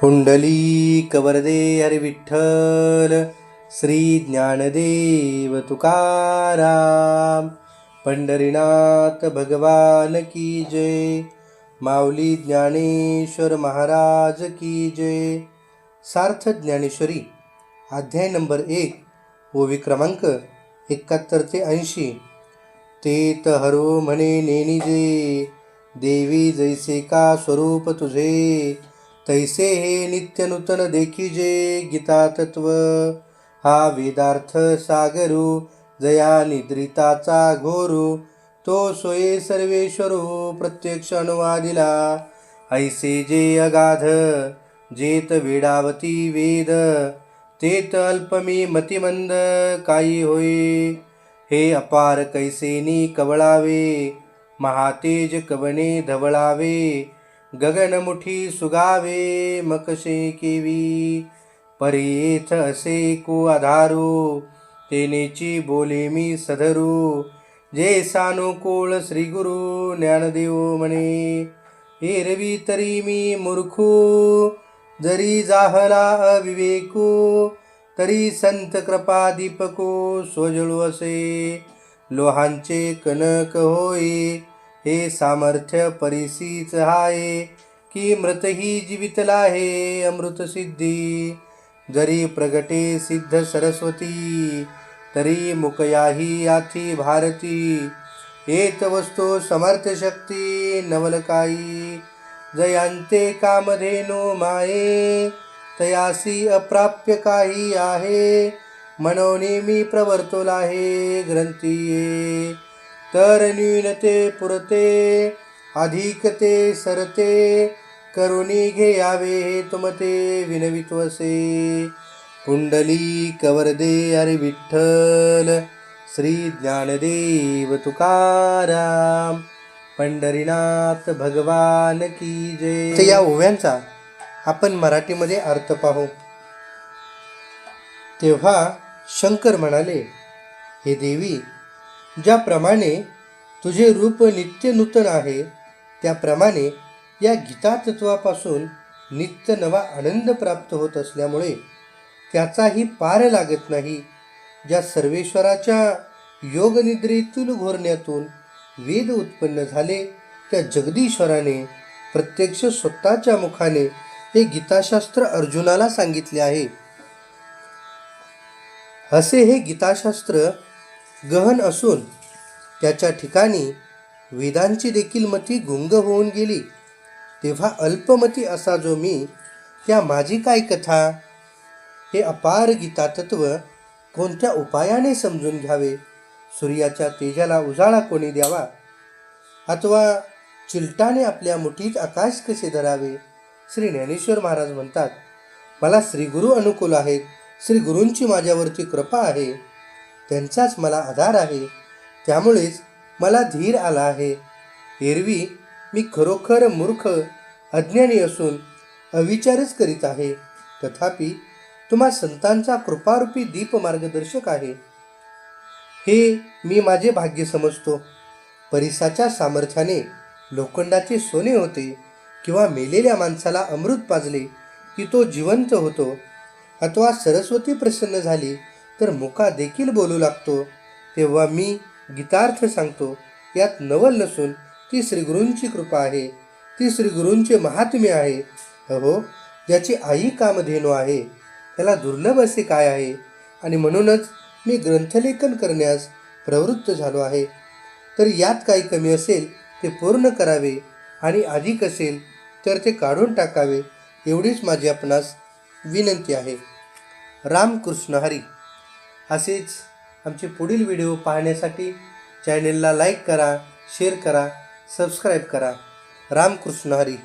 पुंडली कवरदे हरी विठ्ठल श्री ज्ञानदेव तुकाराम पंढरीनाथ भगवान की जय माऊली ज्ञानेश्वर महाराज की जय. सार्थ ज्ञानेश्वरी अध्याय नंबर एक ओवी क्रमांक एकाहत्तर ते ऐंशी. ते हरो म्हणे नेनिजे देवी जैसे का स्वरूप तुझे तैसे हे नित्य नूतन देखिजे गीता तत्व हा वेदार्थ सागरू जया निद्रिताचा घोरू तो सोये सर्वेश्वरू प्रत्यक्ष अनुवादिला. ऐसे जे अगाध जेत वेडावती वेद तेत अल्पमी मतिमंद काही होय. हे अपार कैसेनी कवळावे महातेज कवने धवळावे गगनमुठी सुगावे मकशे केवी. परेथ असे को आधारू तेनेची बोले मी सधरू. जे सानुकूळ श्री गुरु ज्ञानदेव म्हणे एरवी तरी मी मूर्खू. जरी जाहला अविवेकू तरी संत कृपा दीपको सोजळू असे. लोहांचे कनक होय हे सामर्थ्य परिसीच आहे की मृतही जीवितला हे अमृत सिद्धी. जरी प्रगटे सिद्ध सरस्वती तरी मुकयाही आथी भारती. येत वस्तू समर्थ शक्ती नवलकाई. जयांते कामधेनो माये तयासी अप्राप्य काही आहे. मनोनी मी प्रवर्तोला आहे ग्रंथीये. तर न्यूनते पुरते अधिकते सरते करुणी घेयावे हे तुमते विनवित्वसे। पुंडली कवरदे अरे विठ्ठल श्री ज्ञानदेव तुकाराम पंढरीनाथ भगवान की जय। तर या ओव्यांचा आपण मराठीमध्ये अर्थ पाहू। तेव्हा शंकर म्हणाले हे देवी ज्याप्रमाणे तुझे रूप नित्य नूतन आहे त्याप्रमाणे या गीता तत्वापासून नित्य नवा आनंद प्राप्त होत असल्यामुळे त्याचाही पार लागत नाही ज्या सर्वेश्वराच्या योगनिद्रेतील घोरण्यातून वेद उत्पन्न झाले त्या जगदीश्वराने प्रत्यक्ष स्वतःच्या मुखाने हे गीताशास्त्र अर्जुनाला सांगितले आहे. असे हे गीताशास्त्र गहन असून त्याच्या ठिकाणी वेदांची देखील मती गुंग होऊन गेली. तेव्हा अल्पमती असा जो मी त्या माझी काय कथा? हे अपार गीतातत्व कोणत्या उपायाने समजून घ्यावे? सूर्याच्या तेजाला उजाळा कोणी द्यावा? अथवा चिलटाने आपल्या मुठीत आकाश कसे धरावे? श्री ज्ञानेश्वर महाराज म्हणतात मला श्रीगुरू अनुकूल आहेत. श्री गुरूंची माझ्यावरती कृपा आहे. त्यांचाच मला आधार आहे. त्यामुळेच मला धीर आला आहे. एरवी मी खरोखर मूर्ख अज्ञानी असून अविचारच करीत आहे. तथापि तुम्हा संतांचा कृपारूपी दीप मार्गदर्शक आहे. हे मी माझे भाग्य समजतो. परिसाच्या सामर्थ्याने लोखंडाचे सोने होते किंवा मेलेल्या माणसाला अमृत पाजले की तो जिवंत होतो. अथवा सरस्वती प्रसन्न झाली तर मुका देखील बोलू लागतो. तेव्हा मी गीतार्थ सांगतो यात नवल नसून ती श्रीगुरूंची कृपा आहे. ती श्रीगुरूंचे महात्म्य आहे. अहो ज्याची आई कामधेनू आहे त्याला दुर्लभ असे काय आहे? आणि म्हणूनच मी ग्रंथलेखन करण्यास प्रवृत्त झालो आहे. तर यात काही कमी असेल ते पूर्ण करावे. आणि अधिक असेल तर ते काढून टाकावे एवढीच माझी आपणास विनंती आहे. रामकृष्ण हरी. असेच आमचे पुढील व्हिडिओ पाहण्यासाठी चॅनेलला लाईक करा शेअर करा सबस्क्राईब करा. रामकृष्ण हरी.